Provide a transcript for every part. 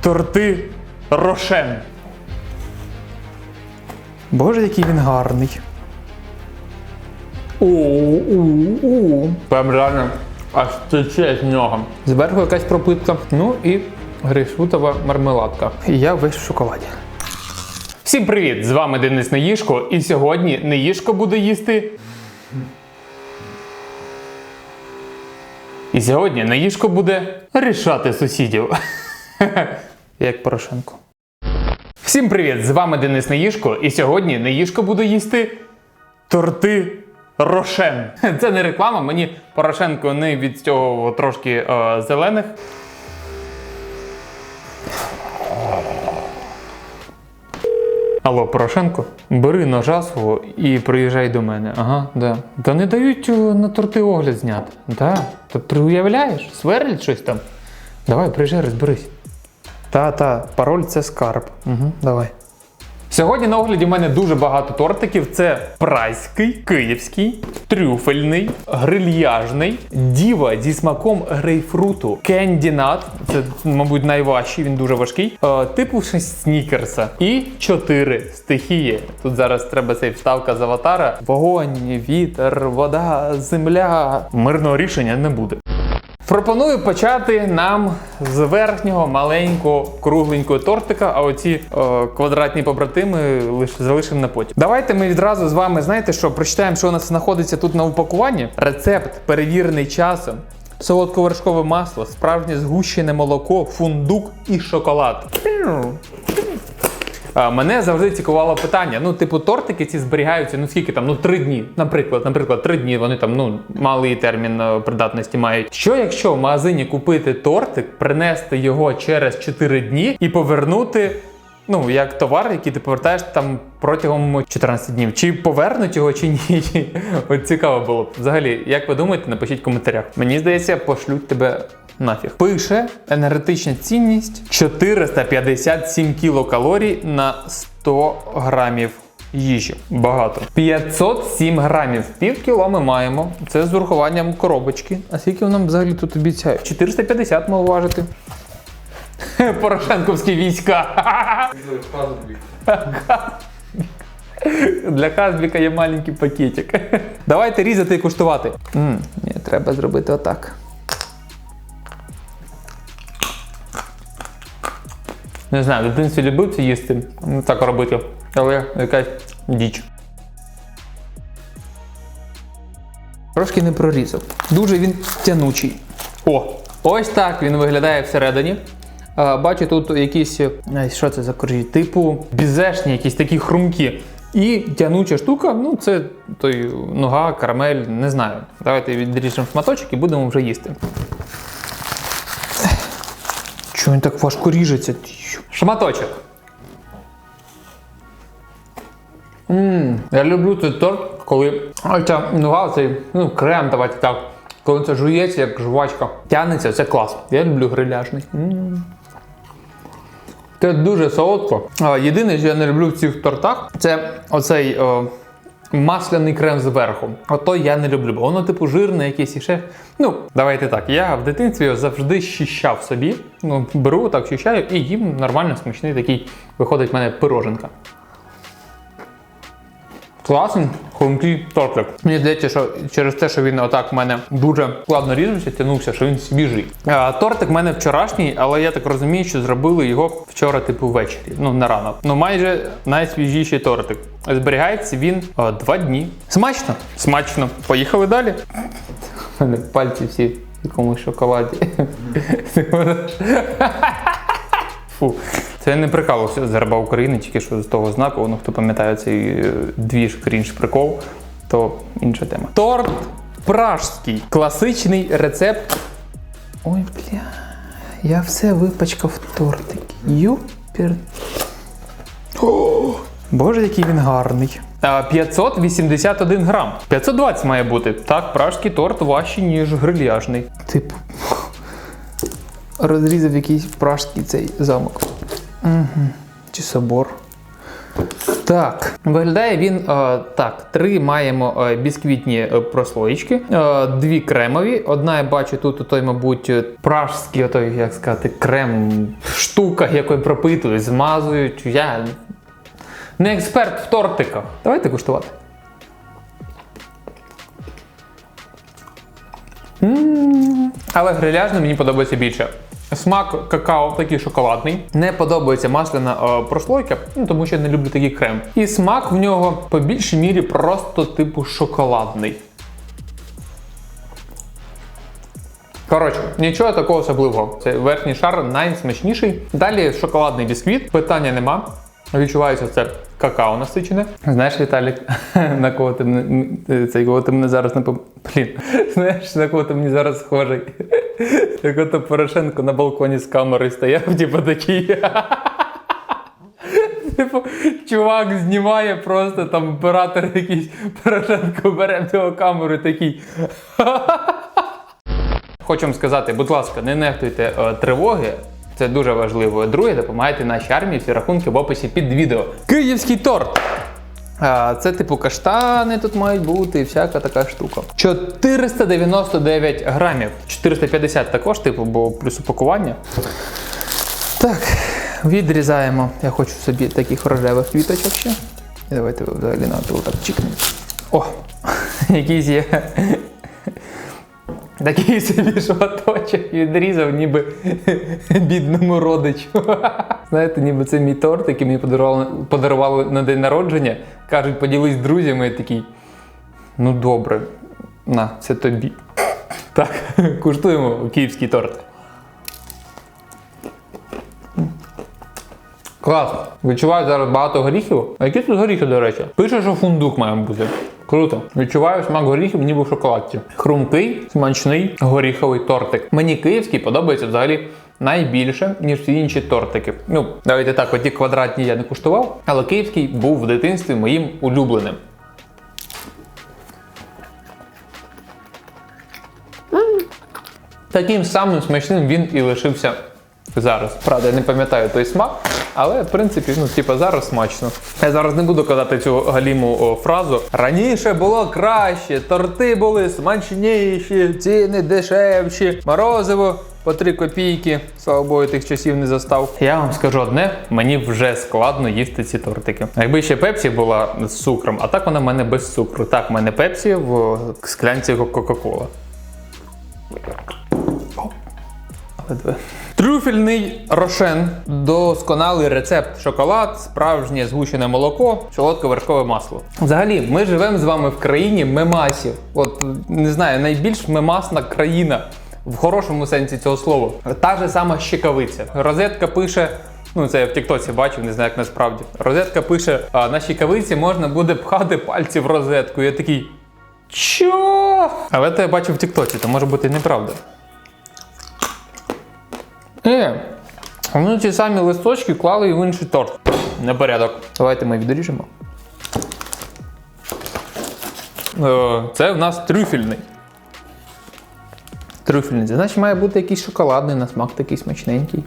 торти Рошен. Боже, який він гарний. У-у-у. Прям реально аж тече з нього. Зверху якась пропитка. Ну і грейпфрутова мармеладка. І я весь в шоколаді. Всім привіт! З вами Денис Неїшко, і сьогодні Неїшко буде їсти. І сьогодні Неїшко буде рішати сусідів. Як Порошенко. Всім привіт! З вами Денис Неїшко, і сьогодні Неїшко буде їсти торти Рошен. Це не реклама, мені Порошенко не від цього трошки е, зелених. Алло, Порошенко, бери ножа свого і приїжджай до мене. Ага, да. Та не дають е, на торти огляд зняти. Да. Та ти уявляєш, сверлять щось там. Давай, приїжджай, розберись. Та-та, пароль це скарб. Угу, давай. Сьогодні на огляді в мене дуже багато тортиків. Це прайський, київський, трюфельний, грильяжний, діва зі смаком грейпфруту, кендінат. Це, мабуть, найважчий, він дуже важкий. Е, типу снікерса. І чотири стихії. Тут зараз треба цей вставка з аватара. Вогонь, вітер, вода, земля. Мирного рішення не буде. Пропоную почати нам з верхнього маленького кругленького тортика, а оці е, квадратні побратими залишимо на потім. Давайте ми відразу з вами знаєте що прочитаємо, що у нас знаходиться тут на упакуванні. Рецепт перевірений часом. Солодковершкове масло, справжнє згущене молоко, фундук і шоколад. Мене завжди цікавало питання. Ну, типу, тортики ці зберігаються, ну скільки там, ну три дні. Наприклад, наприклад, три дні вони там ну малий термін е, придатності мають. Що якщо в магазині купити тортик, принести його через 4 дні і повернути? Ну, як товар, який ти повертаєш там протягом 14 днів. Чи повернуть його, чи ні? От цікаво було б. Взагалі, як ви думаєте, напишіть в коментарях. Мені здається, пошлють тебе нафіг. Пише енергетична цінність 457 кілокалорій на 100 грамів їжі. Багато. 507 грамів. Пів кіло ми маємо. Це з урахуванням коробочки. А скільки нам взагалі тут обіцяють? 450 мав важити. Порошенковські війська. Для Казбіка є маленький пакетик. Давайте різати і куштувати. ні, треба зробити отак. Не знаю, в дитинстві любив це їсти, ну, так робити, але якась діч. Трошки не прорізав. Дуже він тянучий. О, ось так він виглядає всередині. Бачу тут якісь. Що це за коржі? Типу бізешні, якісь такі хрумкі. І тянуча штука, ну це той нога, карамель, не знаю. Давайте відріжемо шматочок і будемо вже їсти. Чого він так важко ріжеться? Шматочок. Ммм, я люблю цей торт, коли ця нога, цей ну, крем, давайте так. Коли це жується, як жвачка. Тягнеться, це клас. Я люблю гриляшний. М. Це дуже солодко. Єдине, що я не люблю в цих тортах, це оцей о, масляний крем зверху. Ото я не люблю, бо воно типу жирне якесь і ще. Ну, давайте так. Я в дитинстві завжди щищав собі. Ну, беру, так щищаю і їм нормально смачний такий виходить в мене пироженка. Класний, хрумкий тортик. Мені здається, що через те, що він отак в мене дуже складно ріжеться, тянувся, що він свіжий. А, тортик в мене вчорашній, але я так розумію, що зробили його вчора, типу, ввечері. Ну, на ранок. Ну, майже найсвіжіший тортик. Зберігається він а, два дні. Смачно? Смачно. Поїхали далі. Мене пальці всі в якомусь шоколаді. Фу. Це не прикалувався з герба України, тільки що з того знаку. Ну, хто пам'ятає цей е, двіж крінж прикол, то інша тема. Торт пражський. Класичний рецепт. Ой, бля. Я все випачкав тортик. Юпер. О, Боже, який він гарний. 581 грам. 520 має бути. Так, пражський торт важчий, ніж грильяжний. Типу. Розрізав якийсь пражський цей замок. Угу. Чи собор. Так, виглядає він е, так. Три маємо е, бісквітні е, прослоїчки, дві кремові. Одна я бачу тут той, мабуть, пражський, отой, як сказати, крем штук. штуках, якою пропитують, змазують. Я не експерт в тортиках. Давайте куштувати. М, Але гриляжний мені подобається більше. Смак какао такий шоколадний. Не подобається масляна е, прослойка, ну, тому що я не люблю такий крем. І смак в нього по більшій мірі просто типу шоколадний. Коротше, нічого такого особливого. Це верхній шар найсмачніший. Далі шоколадний бісквіт. Питання нема. Відчувається це какао насичене. Знаєш, Віталік, на кого ти мене цей кого ти мене зараз не. Блін, знаєш, на кого ти мені зараз схожий? Як ото Порошенко на балконі з камерою стояв, типу такий. Типу, чувак знімає просто там оператор якийсь Порошенко бере в цього камеру і такий. Хочу вам сказати, будь ласка, не нехтуйте е, тривоги. Це дуже важливо. Друге, допомагайте нашій армії. Всі рахунки в описі під відео. Київський торт. Це типу каштани тут мають бути і всяка така штука. 499 грамів. 450 також, типу, бо плюс упакування. Так, відрізаємо. Я хочу собі таких рожевих квіточок ще. І давайте взагалі на так чікнемо. О! Якісь є Такий собі шматочок відрізав, ніби бідному родичу. Знаєте, ніби це мій торт, який мені подарували, подарували на день народження. Кажуть, поділись друзями я такий. Ну добре, на, це тобі. Так, куштуємо київський торт. Класно. Відчуваю зараз багато горіхів. А які тут горіхи, до речі? Пише, що фундук має бути. Круто. Відчуваю смак горіхів, ніби в шоколадці. Хрумкий, смачний горіховий тортик. Мені київський подобається взагалі найбільше, ніж всі інші тортики. Ну, давайте так, оті квадратні я не куштував, але київський був в дитинстві моїм улюбленим. Таким самим смачним він і лишився зараз. Правда, я не пам'ятаю той смак, але в принципі, ну, типа, зараз смачно. Я зараз не буду казати цю галіму о, фразу. Раніше було краще, торти були смачніші, ціни дешевші, морозиво по 3 копійки. Слава Богу, тих часів не застав. Я вам скажу одне: мені вже складно їсти ці тортики. Якби ще пепсі була з цукром, а так вона в мене без цукру. Так, в мене пепсі в склянці Кока-Кола. Ледве. Трюфельний рошен, досконалий рецепт шоколад, справжнє згущене молоко, солодко-вершкове масло. Взагалі, ми живемо з вами в країні мемасів. От не знаю, найбільш мемасна країна в хорошому сенсі цього слова. Та же сама щекавиця. Розетка пише. Ну, це я в Тіктоці бачив, не знаю, як насправді. Розетка пише: а, на щекавиці можна буде пхати пальці в розетку. Я такий. Що? Але це я бачив в Тіктоці, то може бути неправда. Е, вони ці самі листочки клали і в інший торт. Непорядок. Давайте ми відріжемо. Е, Це в нас трюфельний. Трюфельний. Це значить має бути якийсь шоколадний на смак такий смачненький.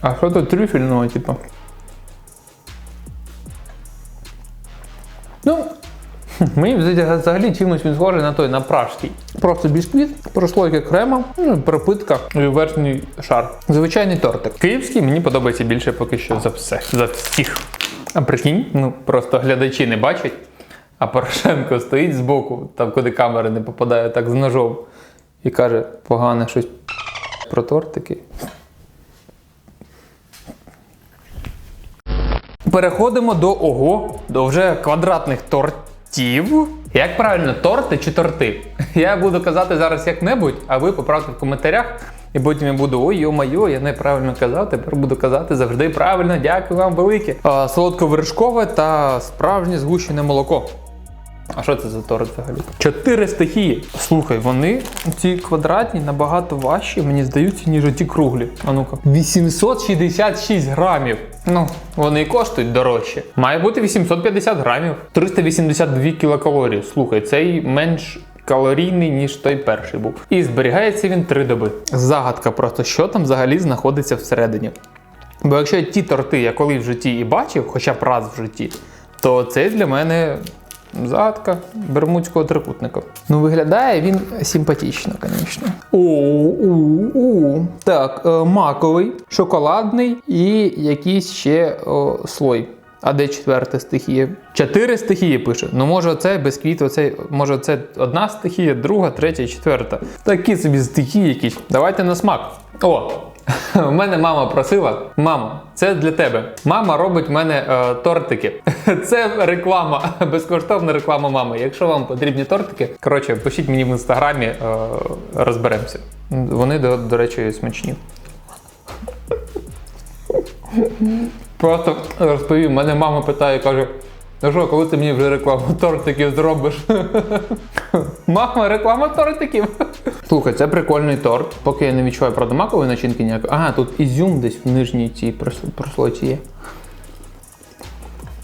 А що тут трюфельного, типу? Мені взагалі чимось він схожий на той, на пражський. Просто бісквіт, прослойка крема, ну, пропитка і верхній шар. Звичайний тортик. Київський мені подобається більше поки що за все. За всіх. А прикинь, ну просто глядачі не бачать, а Порошенко стоїть збоку, там куди камера не попадає, так з ножом, і каже погане щось про тортики. Переходимо до ого, до вже квадратних тортів. Як правильно, торти чи торти? Я буду казати зараз як-небудь, а ви поправте в коментарях. І потім я буду ой йо-майо, я неправильно казав, тепер буду казати завжди правильно, дякую вам велике. Солодко-вершкове та справжнє згущене молоко. А що це за торт взагалі? Чотири стихії. Слухай, вони ці квадратні набагато важчі, мені здаються, ніж ті круглі. А ну-ка. 866 грамів. Ну, вони і коштують дорожче. Має бути 850 грамів. 382 кілокалорії. Слухай, цей менш. Калорійний, ніж той перший був. І зберігається він три доби. Загадка просто, що там взагалі знаходиться всередині. Бо якщо ті торти я коли в житті і бачив, хоча б раз в житті, то це для мене Загадка Бермудського трикутника. Ну, виглядає він симпатично, звісно. У-у-у. Так, е, маковий, шоколадний і якийсь ще о, слой. А де четверта стихія? Чотири стихії пише. Ну, може, оце бісквіт, оце, може, це одна стихія, друга, третя, четверта. Такі собі стихії якісь. Давайте на смак. О! У мене мама просила: мамо, це для тебе. Мама робить в мене е, тортики. Це реклама, безкоштовна реклама мами. Якщо вам потрібні тортики, коротше, пишіть мені в інстаграмі, е, розберемося. Вони, до, до речі, смачні. Просто розповім, мене мама питає, каже: ну що, коли ти мені вже рекламу тортиків зробиш? Мама, реклама тортиків. Слухай, це прикольний торт. Поки я не відчуваю правда макової начинки ніякої. Ага, тут ізюм десь в нижній цій прос- прослойці є.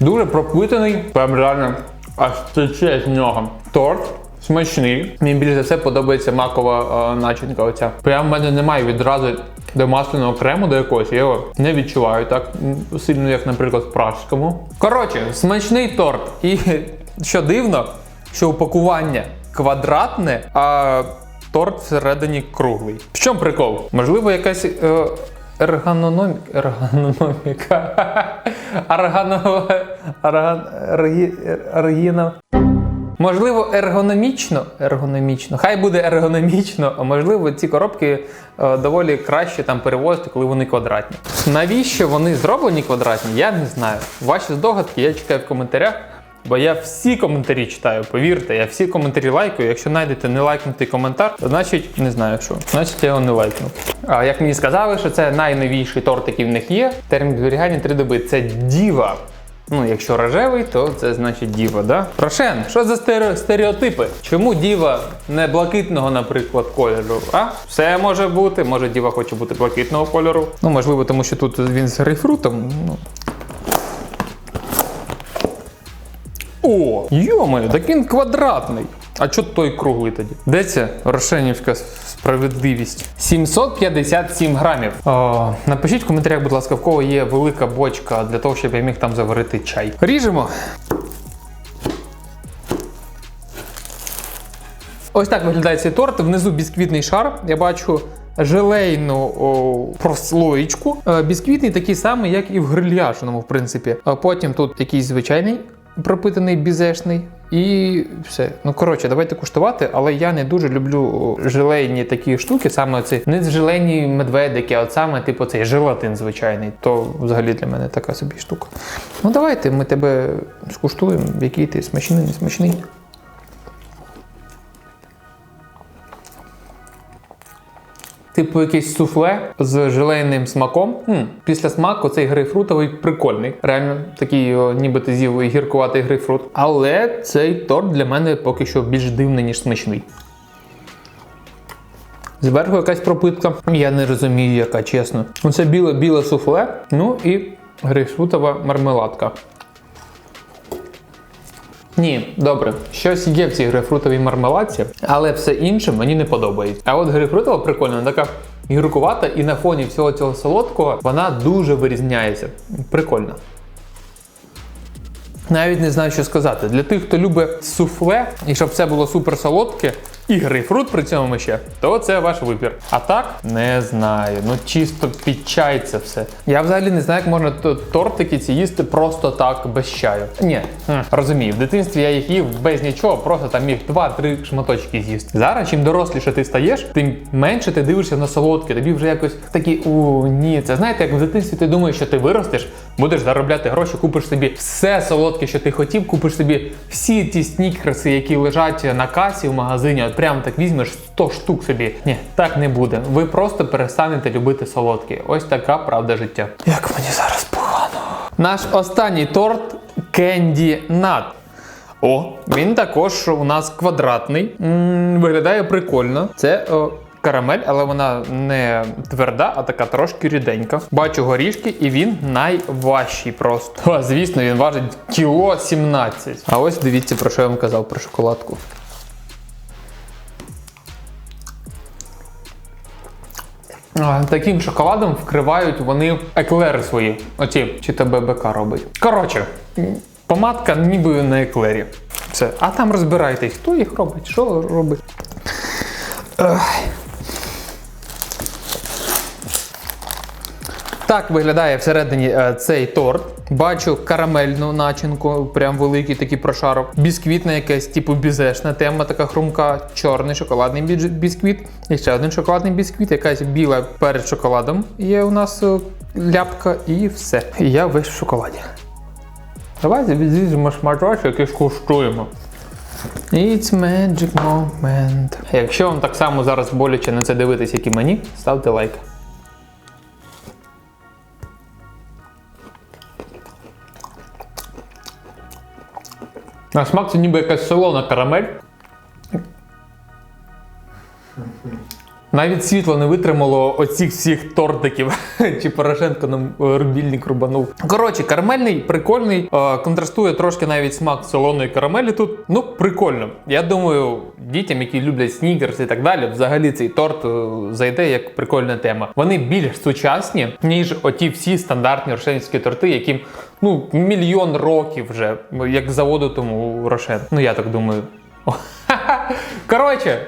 Дуже пропитаний, прям реально аж тече з нього. Торт смачний. Мені більше за все подобається макова е, начинка. Оця. Прям в мене немає відразу до масляного крему до якогось. Я його не відчуваю так сильно, як, наприклад, в пражському. Коротше, смачний торт. І що дивно, що упакування квадратне, а торт всередині круглий. В чому прикол? Можливо, якась. Е, Ергономіка. Ергономіка. Аргано... Арган... Можливо, ергономічно, ергономічно, хай буде ергономічно, а можливо, ці коробки е, доволі краще там перевозити, коли вони квадратні. Навіщо вони зроблені квадратні, я не знаю. Ваші здогадки я чекаю в коментарях, бо я всі коментарі читаю, повірте, я всі коментарі лайкаю. Якщо знайдете не лайкнутий коментар, то значить не знаю що. Значить я його не лайкнув. А як мені сказали, що це найновіший торт, який в них є. Термін зберігання 3 доби. Це діва. Ну, якщо рожевий, то це значить діва, да? Рошен, що за стереотипи? Чому діва не блакитного, наприклад, кольору? А? Все може бути. Може діва хоче бути блакитного кольору. Ну, можливо, тому що тут він з грейпфрутом. Ну. О, йомаю, так він квадратний. А чого той круглий тоді? Де це рошенівська справедливість? 757 грамів. О, напишіть в коментарях, будь ласка, в кого є велика бочка для того, щоб я міг там заварити чай. Ріжемо. Ось так виглядає цей торт. Внизу бісквітний шар. Я бачу желейну прослоєчку. Е, Бісквітний такий самий, як і в грильяжному, в принципі. А потім тут якийсь звичайний пропитаний бізешний. І все. Ну коротше, давайте куштувати, але я не дуже люблю желейні такі штуки, саме ці не желейні медведики, а от саме типу цей желатин звичайний. То взагалі для мене така собі штука. Ну давайте ми тебе скуштуємо, який ти смачний, не смачний. Типу якесь суфле з желейним смаком. М, після смаку цей грейпфрутовий прикольний. Реально такий о, ніби ти з'їв гіркуватий грейпфрут. Але цей торт для мене поки що більш дивний, ніж смачний. Зверху якась пропитка. Я не розумію, яка чесно. Ну, Це біле-біле суфле, ну і грейпфрутова мармеладка. Ні, добре, щось є в цій грейпфрутовій мармеладці, але все інше мені не подобається. А от грейпфрутова прикольна, така гіркувата, і на фоні всього цього солодкого вона дуже вирізняється. Прикольно. Навіть не знаю, що сказати. Для тих, хто любить суфле, і щоб все було супер солодке, і грейпфрут при цьому ще, то це ваш вибір. А так, не знаю. Ну чисто під чай це все. Я взагалі не знаю, як можна тортики ці їсти просто так без чаю. Ні, розумію, в дитинстві я їх їв без нічого, просто там міг два-три шматочки з'їсти. Зараз, чим доросліше ти стаєш, тим менше ти дивишся на солодке. Тобі вже якось такі у ні. Це знаєте, як в дитинстві ти думаєш, що ти виростеш, будеш заробляти гроші, купиш собі все солодке, що ти хотів, купиш собі всі ті снікерси, які лежать на касі в магазині. От прямо так візьмеш 100 штук собі. Ні, так не буде. Ви просто перестанете любити солодке. Ось така правда життя. Як мені зараз погано. Наш останній торт Candy Nut. О, він також у нас квадратний. М, виглядає прикольно. Це о, карамель, але вона не тверда, а така трошки ріденька. Бачу горішки, і він найважчий просто. А, звісно, він важить кіло 17. А ось дивіться, про що я вам казав про шоколадку. Таким шоколадом вкривають вони еклери свої. Оці, чи тебе БК робить. Коротше, помадка ніби на еклері. Все. А там розбирайтесь, хто їх робить, що робить. Так виглядає всередині е, цей торт. Бачу карамельну начинку, прям великий такий прошарок. Бісквітна якась, типу бізешна тема, така хрумка, чорний шоколадний бісквіт. І ще один шоколадний бісквіт, якась біла перед шоколадом. Є у нас е, ляпка і все. І я весь в шоколаді. Давайте відріжемо шматочок і скуштуємо. It's magic moment. Якщо вам так само зараз боляче на це дивитись, як і мені, ставте лайк. На смак це ніби якась солона карамель. Навіть світло не витримало оцих всіх тортиків. Чи Порошенко нам е, рубільник рубанув. Коротше, карамельний, прикольний. е, Контрастує трошки навіть смак солоної карамелі тут. Ну, прикольно. Я думаю, дітям, які люблять снікерс і так далі, взагалі цей торт е, зайде як прикольна тема. Вони більш сучасні, ніж оті всі стандартні рошенські торти, яким ну мільйон років вже, як заводу тому Рошен. Ну я так думаю. Коротше.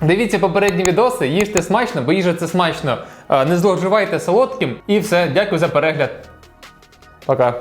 Дивіться попередні відоси, їжте смачно, бо їжа це смачно. Е, Не зловживайте солодким і все. Дякую за перегляд. Пока.